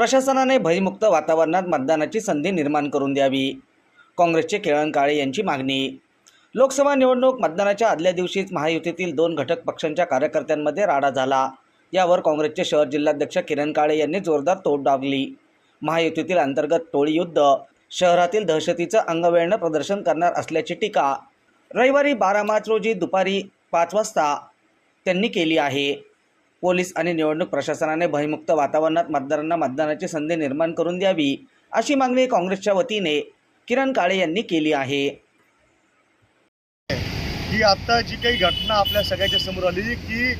प्रशासनाने भयमुक्त वातावरणात मतदानाची संधी निर्माण करून द्यावी. काँग्रेसचे केळन काळे यांची मागणी. लोकसभा निवडणूक मतदानाच्या आदल्या दिवशीच महायुतीतील दोन घटक पक्षांच्या कार्यकर्त्यांमध्ये राडा झाला. यावर काँग्रेसचे शहर जिल्हाध्यक्ष किरण काळे यांनी जोरदार तोड डागली. महायुतीतील अंतर्गत टोळी युद्ध शहरातील दहशतीचं अंगवेळणं प्रदर्शन करणार असल्याची टीका. रविवारी बारा मार्च रोजी दुपारी पाच वाजता त्यांनी केली आहे. पोलीस आणि निवडणूक प्रशासनाने भयमुक्त वातावरणात मतदारांना मतदानाची संधी निर्माण करून द्यावी अशी मागणी काँग्रेसच्या वतीने किरण काळे यांनी केली आहे. ही आता जी काही घटना आपल्या सगळ्याच्या समोर आली की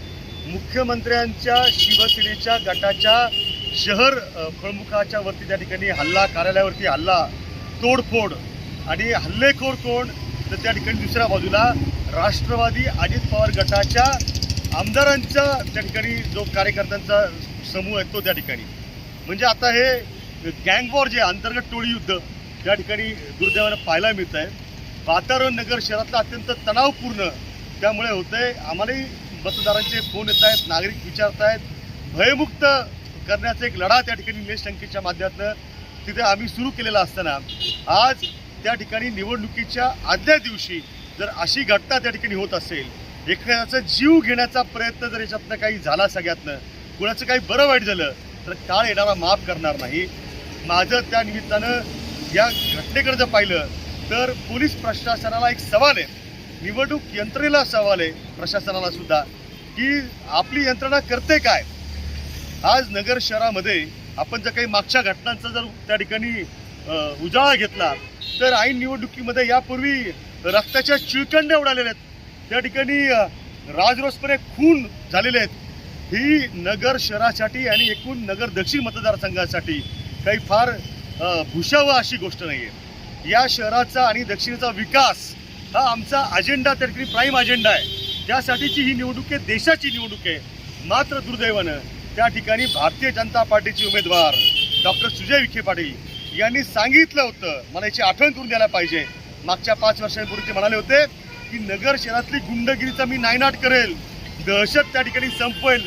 मुख्यमंत्र्यांच्या शिवसेनेच्या गटाच्या शहर फळमुखाच्या वरती त्या ठिकाणी हल्ला कार्यालयावरती हल्ला तोडफोड आणि हल्लेखोर कोण तर त्या ठिकाणी दुसऱ्या बाजूला राष्ट्रवादी अजित पवार गटाच्या आमदारांचा त्या ठिकाणी जो कार्यकर्त्यांचा समूह आहे तो त्या ठिकाणी. म्हणजे आता हे गँग वॉर जे अंतर्गत टोळी युद्ध त्या ठिकाणी दुर्दैवानं पाहायला मिळत आहे. वातावरण नगर शहरातलं अत्यंत तणावपूर्ण त्यामुळे होतंय. आम्हालाही मतदारांचे फोन येत आहेत नागरिक विचारत आहेत. भयमुक्त करण्याचा एक लढा त्या ठिकाणी निलेश लंकेच्या माध्यमातून तिथे आम्ही सुरू केलेला असताना आज त्या ठिकाणी निवडणुकीच्या आदल्या दिवशी जर अशी घटना त्या ठिकाणी होत असेल एखाद्याचा जीव घेण्याचा प्रयत्न जर याच्यातनं काही झाला सगळ्यातनं कुणाचं काही बरं वाईट झालं तर काळ येणारा माफ करणार नाही. माझं त्या निमित्तानं या घटनेकडे जर पाहिलं तर पोलीस प्रशासनाला एक सवाल आहे. निवडणूक यंत्रणेला सवाल आहे प्रशासनाला सुद्धा की आपली यंत्रणा करते काय? आज नगर शहरामध्ये आपण जर काही मागच्या घटनांचा जर त्या ठिकाणी उजाळा घेतला तर ऐन निवडणुकीमध्ये यापूर्वी रक्ताच्या चिळकंड्या उडालेल्या आहेत. त्या ठिकाणी राजरोसपणे खून झालेले आहेत. ही नगर शहरासाठी आणि एकूण नगर दक्षिण मतदारसंघासाठी काही फार अ, अशी गोष्ट नाही आहे या शहराचा आणि दक्षिणेचा विकास हा आमचा अजेंडा त्या ठिकाणी प्राईम अजेंडा आहे. त्यासाठीची ही निवडणूक आहे देशाची निवडणूक आहे. मात्र दुर्दैवानं त्या ठिकाणी भारतीय जनता पार्टीचे उमेदवार डॉक्टर सुजय विखे पाटील यांनी सांगितलं होतं मला याची आठवण करून द्यायला पाहिजे. मागच्या पाच वर्षांपूर्वी ते म्हणाले होते की नगर शहरातली गुंडगिरीचा मी नायनाट करेल. दहशत त्या ठिकाणी संपवेल.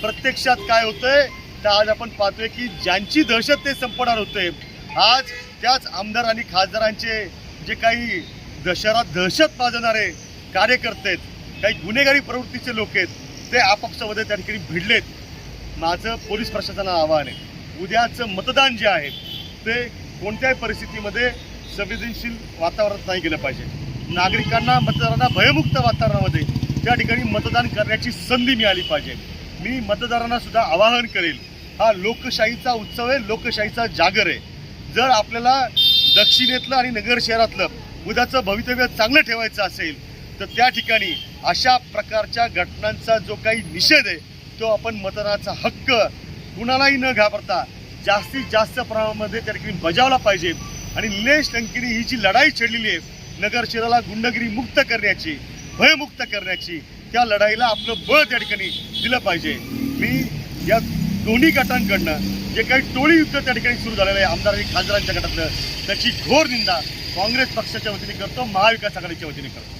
प्रत्यक्षात काय होतंय? तर आज आपण पाहतोय की ज्यांची दहशत ते संपणार होते आज त्याच आमदार आणि खासदारांचे जे काही द- दहशत माजवणारे कार्यकर्ते आहेत काही गुन्हेगारी प्रवृत्तीचे लोक आहेत ते आपापसामध्ये त्या ठिकाणी भिडलेत. माझं पोलीस प्रशासनाला आव्हान आहे. उद्याचं मतदान जे आहे ते कोणत्याही परिस्थितीमध्ये संवेदनशील वातावरणात नाही गेलं पाहिजे. नागरिकांना मतदारांना भयमुक्त वातावरणामध्ये त्या ठिकाणी मतदान करण्याची संधी मिळाली पाहिजे. मी मतदारांना सुद्धा आवाहन करेल हा लोकशाहीचा उत्सव आहे लोकशाहीचा जागर आहे. जर आपल्याला दक्षिणेतलं आणि नगर शहरातलं उद्याचं भवितव्य चांगलं ठेवायचं असेल तर त्या ठिकाणी अशा प्रकारच्या घटनांचा जो काही निषेध आहे तो आपण मतदानाचा हक्क कुणालाही न घाबरता जास्तीत जास्त प्रमाणामध्ये त्या ठिकाणी बजावला पाहिजे. आणि लेश टंकिनी ही जी लढाई छेडलेली आहे नगर शहराला गुंडगिरी मुक्त करण्याची भयमुक्त करण्याची त्या लढाईला आपलं बळ त्या ठिकाणी दिलं पाहिजे. मी या दोन्ही गटांकडनं जे काही टोळी युद्ध त्या ठिकाणी सुरू झालेलं आहे आमदार आणि खासदारांच्या गटातलं त्याची घोर निंदा काँग्रेस पक्षाच्या वतीने करतो महाविकास आघाडीच्या वतीने करतो.